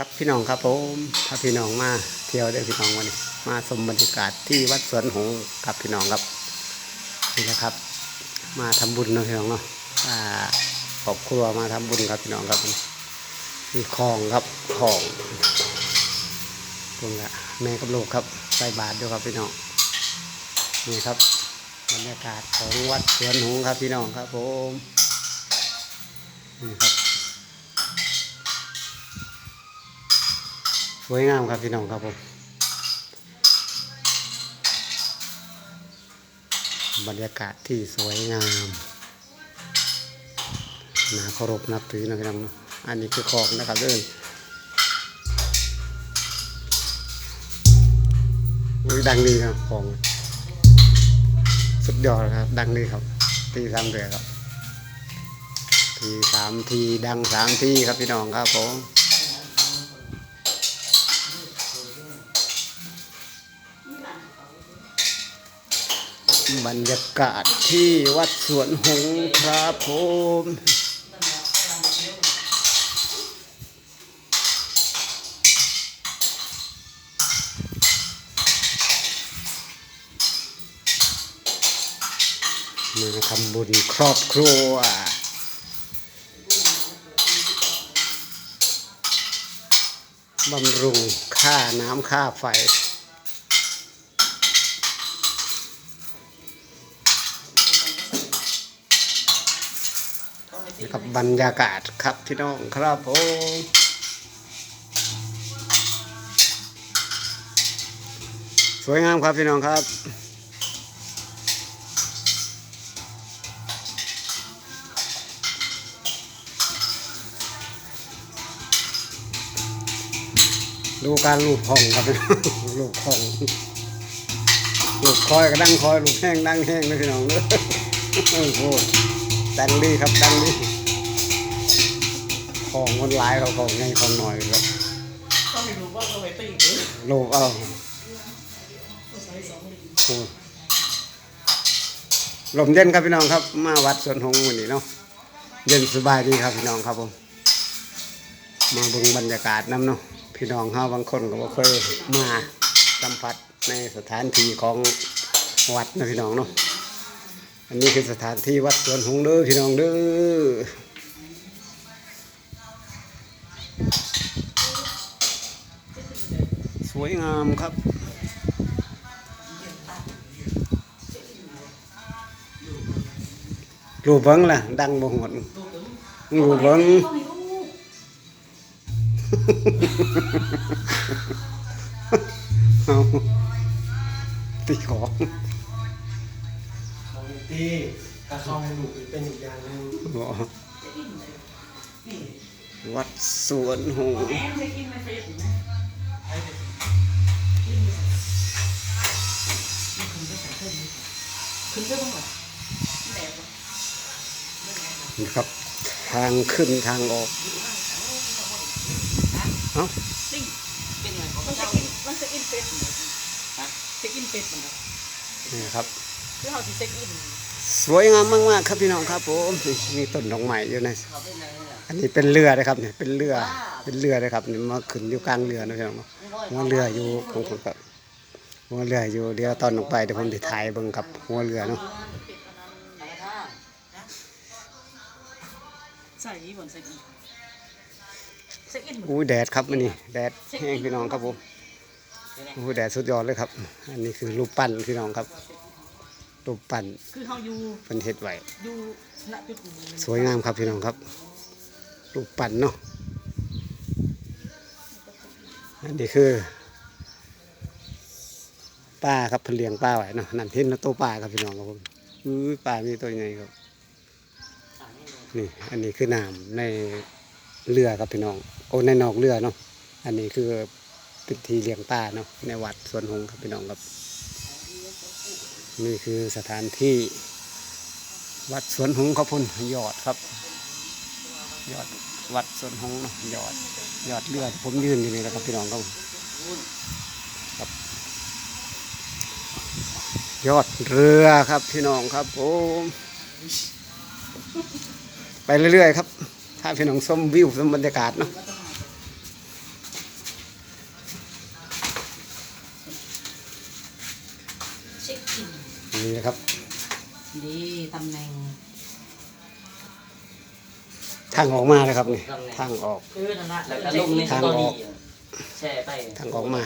ครับพี่น้องครับผมพาพี่น้องมาเที่ยวเด้พี่น้องวันนี้มาชมบรรยากาศที่วัดสวนหงส์ครับพี่น้องครับนี่นะครับ มาทำบุญนะพี่น้องเนาะอ่าครอบครัวมาทำบุญครับพี่น้องครับมีคลองครับคลองตรงละแม่กับลูกครับใส่บาตรด้วยครับพี่น้องนี่ครับบรรยากาศของวัดสวนหงครับพี่น้องครับผมนี่ครับ สวยงามครับพี่น้องครับผมบรรยากาศที่สวยงามนาเคารพนับถือนะพี่น้องเนอันนี้คือของนะครับเด้ออุ้ยดังดีครับของสุดยอดครับ ดังดีครับตีสามเดือครับ ทีสามทีดังสามทีครับพี่น้องครับผม บรรยากาศที่วัดสวนหงส์ครับผมมาทำบุญครอบครัวบำรุงค่าน้ำค่าไฟ นี่ครับบรรยากาศครับพี่น้องครับผมสวยงามครับพี่น้องครับดูการลูบห้องครับพี่น้องลูบห้องลูบคอยก็ดังคอยลูบแห้งดังแห้งเลยพี่น้องเด้อโอ้โหดังดีครับดังดี ของมันหลายเขาของไงของหน่อยครับก็ไม่รู้ว่าเราไปตีหรือโลกเอาใช้สองมือโอ้ลมเย็นครับพี่น้องครับ มาวัดสวนหงส์วันนี้เนาะเย็นสบายดีครับพี่น้องครับผมมาเบิ่งบรรยากาศน้ำเนาะพี่น้องเฮาบางคนก็บ่เคยมาสัมผัสในสถานที่ของวัดนะพี่น้องเนาะอันนี้คือสถานที่วัดสวนหงส์เด้อพี่น้องเด้อ สวยงามครับ รูเบิงล่ะดังบ่หมดรูเบิงเอาตีของเขาที่กระเข้าให้หนูเป็นอีกอย่างหนึงบ่วัดสวนหงส์แอน จะกินในเฟซนะขึ้นได้บ้างหรอแดดนะครับ ทางขึ้นทางออกเอ้าติ้งเป็นไงมันจะกินมันจะกินเฟซฮะจะกินเฟซมันนี่ครับคือเขาจะเช็คอินสวยงามมากๆครับพี่น้องครับผมนี่มีต้นดอกไม้อยู่ในอันนี้เป็นเรือนะครับเนี่ยเป็นเรือเป็นเรือนะครับนี่มาขึ้นอยู่กลางเรือนะพี่น้องเนาะหัวเรืออยู่ของผมครับ หัวเรืออยู่เดี๋ยวตอนลงไปเดี๋ยวผมจะถ่ายเบิ่งกับหัวเรือเนาะใส่ยี่บนใส่อีเช็คอินอู้แดดครับอันนี้แดดแห้งพี่น้องครับผมอู้แดดสุดยอดเลยครับ อันนี้คือรูปปั้นพี่น้องครับรูปปั้นคือเขาอยู่เป็นเฮ็ดไว้อยู่ณจุดสวยงามครับพี่น้องครับรูปปั้นเนาะอันนี้คือ ป้าครับเพนเลี้ยงป้าไว้เนาะนั่นเห็นตัวป้าครับพี่น้องครับผมอุ้ยป้ามีตัวใหญ่ครับ นี่อันนี้คือน้ำในเรือครับพี่น้อง โอ้ในนอกเรือเนาะอันนี้คือเป็นที่เลี้ยงป้าเนาะในวัดสวนหงครับพี่น้องครับ นี่คือสถานที่ วัดสวนหงครับพุ่นยอดครับ ยอดวัดสวนหงเนาะยอดยอดเรือผมยืนอยู่นี่แหละครับพี่น้องครับครับ ยอดเรือครับพี่น้องครับผมไปเรื่อยๆครับ ถ้าพี่น้องส้มวิวส้มบรรยากาศเนาะนี่นะครับดีตำแหน่งทางออกมาเลยครับนี่ทางออกทางออกทางออกมา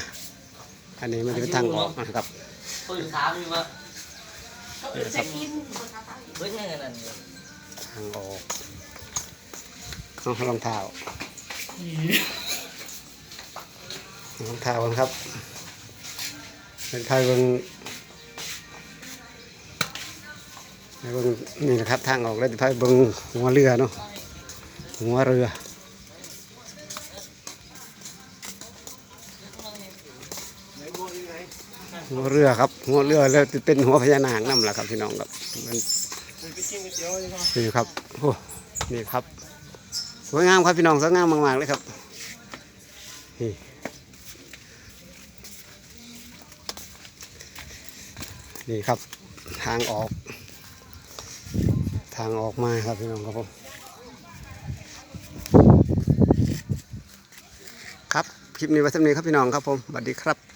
อันนี้มันจะเป็นทางออกนะครับ ปืนถามอยู่ว่าเขาเออเช็คอินเฮ้ยแม่งนั่นทางออกเอารองเท้ารองเท้ากันครับเป็นไทยเบิงไปเบิงนี่นะครับทางออกแล้วจะไปเบิงหัวเรือเนาะหัวเรือ หัวเรือครับ หัวเรือแล้วจะเป็นหัวพญานาคนั่นแหละครับพี่น้องครับมันมันไปกินก๋วยเตี๋ยวเลยครับนี่ครับโอ้นี่ครับ สวยงามครับพี่น้องสวยงามมากๆเลยครับนี่นี่ครับทางออก ทางออกมาครับพี่น้องครับผมครับ คลิปนี้ไว้เท่านี้ครับพี่น้องครับผมสวัสดีครับ